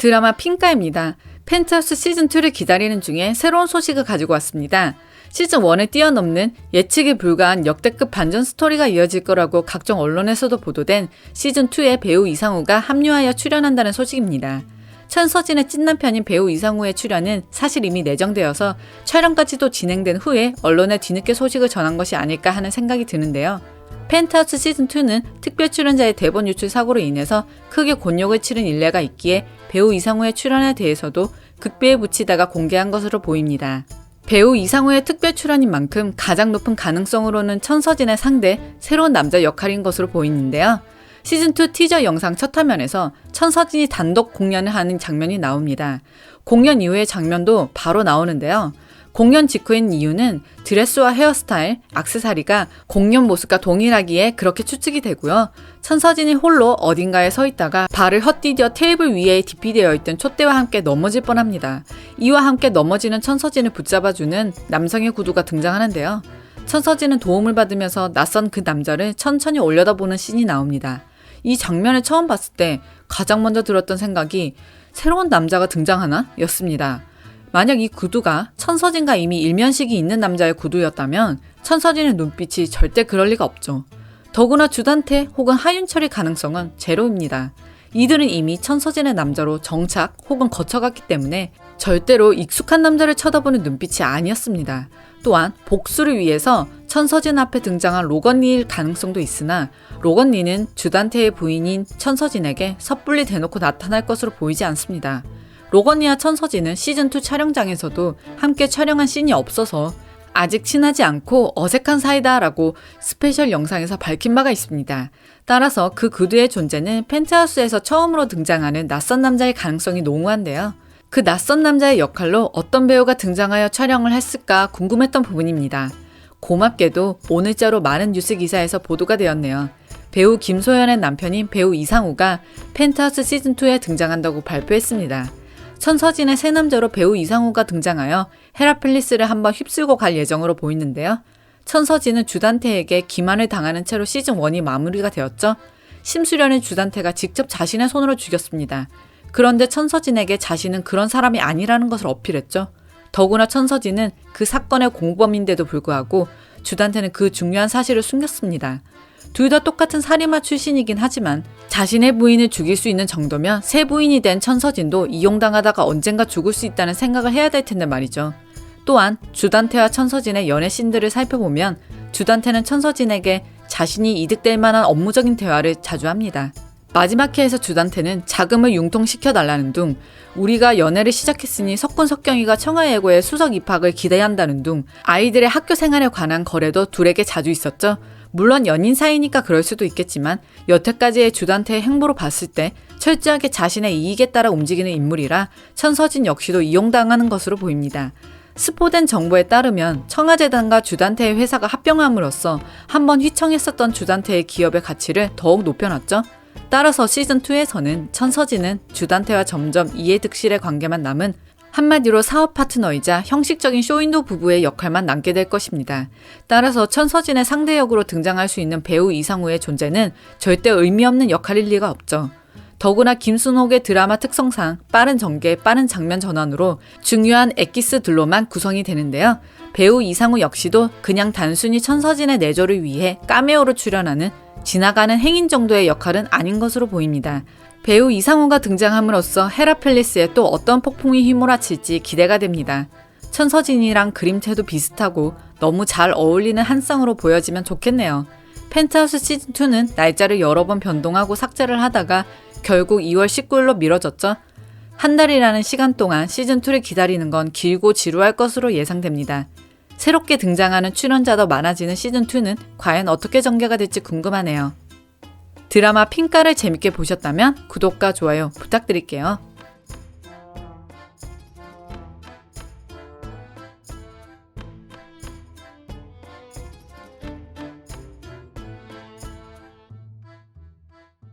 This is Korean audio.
드라마 핑가입니다. 펜트하우스 시즌2를 기다리는 중에 새로운 소식을 가지고 왔습니다. 시즌1을 뛰어넘는 예측이 불가한 역대급 반전 스토리가 이어질 거라고 각종 언론에서도 보도된 시즌2에 배우 이상우가 합류하여 출연한다는 소식입니다. 천서진의 찐남편인 배우 이상우의 출연은 사실 이미 내정되어서 촬영까지도 진행된 후에 언론에 뒤늦게 소식을 전한 것이 아닐까 하는 생각이 드는데요. 펜트하우스 시즌2는 특별 출연자의 대본 유출 사고로 인해서 크게 곤욕을 치른 일례가 있기에 배우 이상우의 출연에 대해서도 극비에 붙이다가 공개한 것으로 보입니다. 배우 이상우의 특별 출연인 만큼 가장 높은 가능성으로는 천서진의 상대, 새로운 남자 역할인 것으로 보이는데요. 시즌2 티저 영상 첫 화면에서 천서진이 단독 공연을 하는 장면이 나옵니다. 공연 이후의 장면도 바로 나오는데요. 공연 직후인 이유는 드레스와 헤어스타일, 악세사리가 공연 모습과 동일하기에 그렇게 추측이 되고요. 천서진이 홀로 어딘가에 서 있다가 발을 헛디뎌 테이블 위에 디피되어 있던 촛대와 함께 넘어질 뻔합니다. 이와 함께 넘어지는 천서진을 붙잡아주는 남성의 구두가 등장하는데요. 천서진은 도움을 받으면서 낯선 그 남자를 천천히 올려다보는 씬이 나옵니다. 이 장면을 처음 봤을 때 가장 먼저 들었던 생각이 새로운 남자가 등장하나? 였습니다. 만약 이 구두가 천서진과 이미 일면식이 있는 남자의 구두였다면 천서진의 눈빛이 절대 그럴 리가 없죠. 더구나 주단태 혹은 하윤철의 가능성은 제로입니다. 이들은 이미 천서진의 남자로 정착 혹은 거쳐갔기 때문에 절대로 익숙한 남자를 쳐다보는 눈빛이 아니었습니다. 또한 복수를 위해서 천서진 앞에 등장한 로건리일 가능성도 있으나 로건리는 주단태의 부인인 천서진에게 섣불리 대놓고 나타날 것으로 보이지 않습니다. 로건리와 천서진은 시즌2 촬영장에서도 함께 촬영한 씬이 없어서 아직 친하지 않고 어색한 사이다라고 스페셜 영상에서 밝힌 바가 있습니다. 따라서 그 구두의 존재는 펜트하우스에서 처음으로 등장하는 낯선 남자의 가능성이 농후한데요. 그 낯선 남자의 역할로 어떤 배우가 등장하여 촬영을 했을까 궁금했던 부분입니다. 고맙게도 오늘자로 많은 뉴스 기사에서 보도가 되었네요. 배우 김소연의 남편인 배우 이상우가 펜트하우스 시즌2에 등장한다고 발표했습니다. 천서진의 새 남자로 배우 이상우가 등장하여 헤라펠리스를 한번 휩쓸고 갈 예정으로 보이는데요. 천서진은 주단태에게 기만을 당하는 채로 시즌 1이 마무리가 되었죠. 심수련의 주단태가 직접 자신의 손으로 죽였습니다. 그런데 천서진에게 자신은 그런 사람이 아니라는 것을 어필했죠. 더구나 천서진은 그 사건의 공범인데도 불구하고 주단태는 그 중요한 사실을 숨겼습니다. 둘 다 똑같은 살인마 출신이긴 하지만 자신의 부인을 죽일 수 있는 정도면 새 부인이 된 천서진도 이용당하다가 언젠가 죽을 수 있다는 생각을 해야 될 텐데 말이죠. 또한 주단태와 천서진의 연애 씬들을 살펴보면 주단태는 천서진에게 자신이 이득될 만한 업무적인 대화를 자주 합니다. 마지막 회에서 주단태는 자금을 융통시켜 달라는 둥, 우리가 연애를 시작했으니 석군 석경이가 청하예고에 수석 입학을 기대한다는 둥, 아이들의 학교 생활에 관한 거래도 둘에게 자주 있었죠. 물론 연인 사이니까 그럴 수도 있겠지만 여태까지의 주단태의 행보로 봤을 때 철저하게 자신의 이익에 따라 움직이는 인물이라 천서진 역시도 이용당하는 것으로 보입니다. 스포된 정보에 따르면 청와재단과 주단태의 회사가 합병함으로써 한번 휘청했었던 주단태의 기업의 가치를 더욱 높여놨죠. 따라서 시즌2에서는 천서진은 주단태와 점점 이해득실의 관계만 남은 한마디로 사업 파트너이자 형식적인 쇼윈도 부부의 역할만 남게 될 것입니다. 따라서 천서진의 상대 역으로 등장할 수 있는 배우 이상우의 존재는 절대 의미 없는 역할일 리가 없죠. 더구나 김순옥의 드라마 특성상 빠른 전개, 빠른 장면 전환으로 중요한 엑기스들로만 구성이 되는데요. 배우 이상우 역시도 그냥 단순히 천서진의 내조를 위해 까메오로 출연하는 지나가는 행인 정도의 역할은 아닌 것으로 보입니다. 배우 이상우가 등장함으로써 헤라펠리스에 또 어떤 폭풍이 휘몰아칠지 기대가 됩니다. 천서진이랑 그림체도 비슷하고 너무 잘 어울리는 한 쌍으로 보여지면 좋겠네요. 펜트하우스 시즌2는 날짜를 여러 번 변동하고 삭제를 하다가 결국 2월 19일로 미뤄졌죠. 한 달이라는 시간 동안 시즌2를 기다리는 건 길고 지루할 것으로 예상됩니다. 새롭게 등장하는 출연자도 많아지는 시즌2는 과연 어떻게 전개가 될지 궁금하네요. 드라마 핑가를 재밌게 보셨다면 구독과 좋아요 부탁드릴게요.